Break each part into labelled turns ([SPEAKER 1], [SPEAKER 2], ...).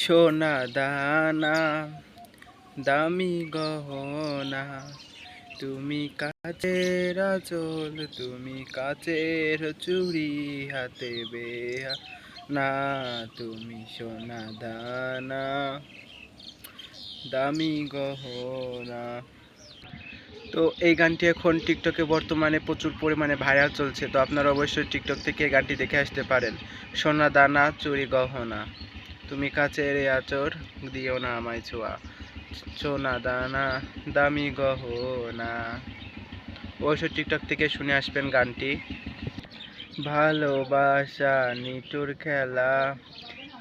[SPEAKER 1] সোনা দানা, দামি গহনা। তুমি কাচের চোল তুমি কাচের চুরি হাতে বেহা। না, তুমি সোনা দানা, দামি গহনা। তো এই গানটি এখন টিকটকে বর্তমানে প্রচুর পরিমাণে ভাইরাল চলছে, তো আপনারা অবশ্যই টিকটক থেকে এই গানটি দেখে আসতে পারেন। সোনা দানা চুরি গহনা। তুমি কাছের আচর, দিও না আমায় ছোঁয়া। সোনা দানা, দামি গহনা। অবশ্যই টিকটক থেকে শুনে আসবেন গানটি। ভালোবাসা, নিটুর খেলা।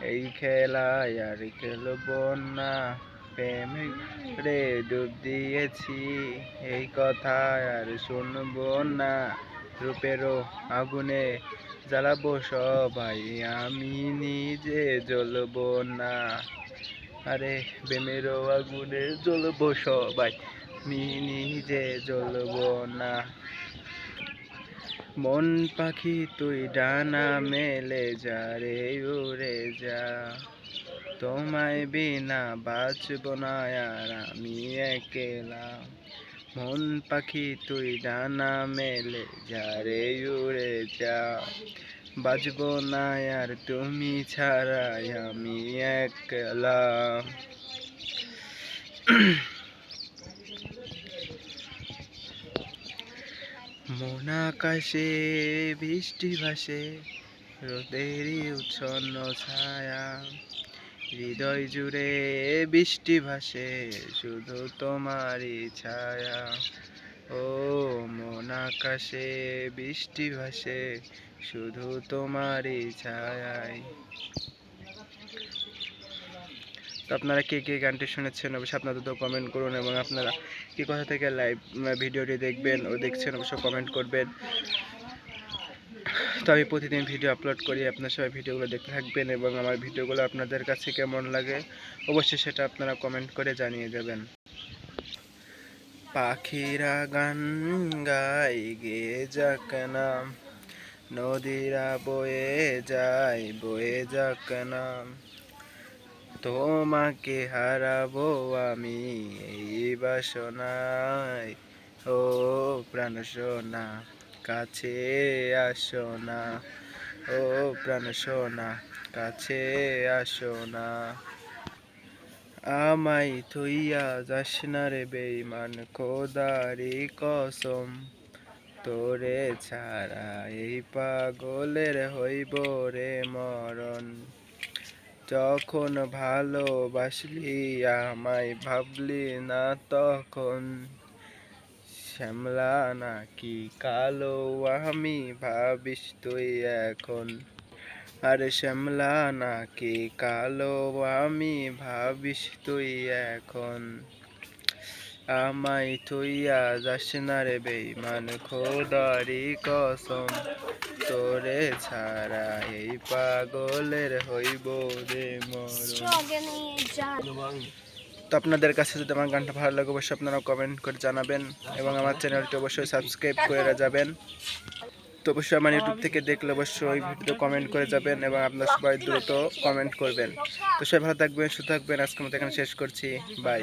[SPEAKER 1] এই খেলায় আর খেলব না। প্রেম রে ডুব দিয়েছি, এই কথা আর শুনব না। রূপেরও আগুনে জ্বালাবো সবাই। আমি নিজে জ্বলবো না। আরে প্রেমেরও আগুনে জ্বলবো সবাই। আমি নিজে জ্বলবো না। মন পাখি তুই ডানা মেলে যা রে, উড়ে যা। তোমায় বিনা বাঁচব না আর আমি একেলা। মন পাখি তুই ডানা মেলে যা রে উড়ে যা। বাজব না আর তুমি ছাড়াই আমি একলা। মন আকাশে বৃষ্টি ভাসে, রোদেরই উচ্ছন্ন ছায়া। হৃদয় জুড়ে বৃষ্টি ভাসে, শুধু তোমারই ছায়া। ও মন আকাশে বৃষ্টি ভাসে, শুধু তোমারই ছায়ায় তো আপনারা কে কে গানটি শুনেছেন, অবশ্যই আপনাদের তো কমেন্ট করুন এবং আপনারা কি কথা থেকে লাইভ ভিডিওটি দেখবেন ও দেখছেন, অবশ্যই কমেন্ট করবেন। তো আমি প্রতিদিন ভিডিও আপলোড করি, আপনার সবাই ভিডিওগুলো দেখতে থাকবেন এবং আমার ভিডিওগুলো আপনাদের কাছে কেমন লাগে অবশ্যই সেটা আপনারা কমেন্ট করে জানিয়ে যাবেন পাখিরা গান গাই গে যাক না। নদীরা বয়ে যায়, বয়ে যাক না। তোমাকে হারাবো আমি এই বাসনায়, ও প্রাণ সোনা কাছে আসো না। ও প্রাণ সোনা, কাছে আসো না। আমায় থইয়া যাস না রে বেইমান খোদারি কসম। তোরে ছাড়া এই পাগলের হইব রে মরণ। যখন ভালোবাসলি, আমায় ভাবলি না তখন। শ্যামলা নাকি কালো আমি ভাবিস তুই এখন। আরে শ্যামলা নাকি কালো আমি ভাবিস তুই এখন। আমায় থইয়া যাস না রে বেইমান খোদারি কসম। তোরে ছাড়া এই পাগলের হইব রে মরণ। তো আপনাদের কাছে যদি আমার গানটা ভালো লাগে, অবশ্যই আপনারা কমেন্ট করে জানাবেন এবং আমার চ্যানেলটি অবশ্যই সাবস্ক্রাইব করে যাবেন তো অবশ্যই আমার ইউটিউব থেকে দেখলে অবশ্যই ভিডিও কমেন্ট করে যাবেন এবং আপনার সবাই দ্রুত কমেন্ট করবেন। তো সবাই ভালো থাকবেন, সুস্থ থাকবেন। আজকে মতো এখানে শেষ করছি। বাই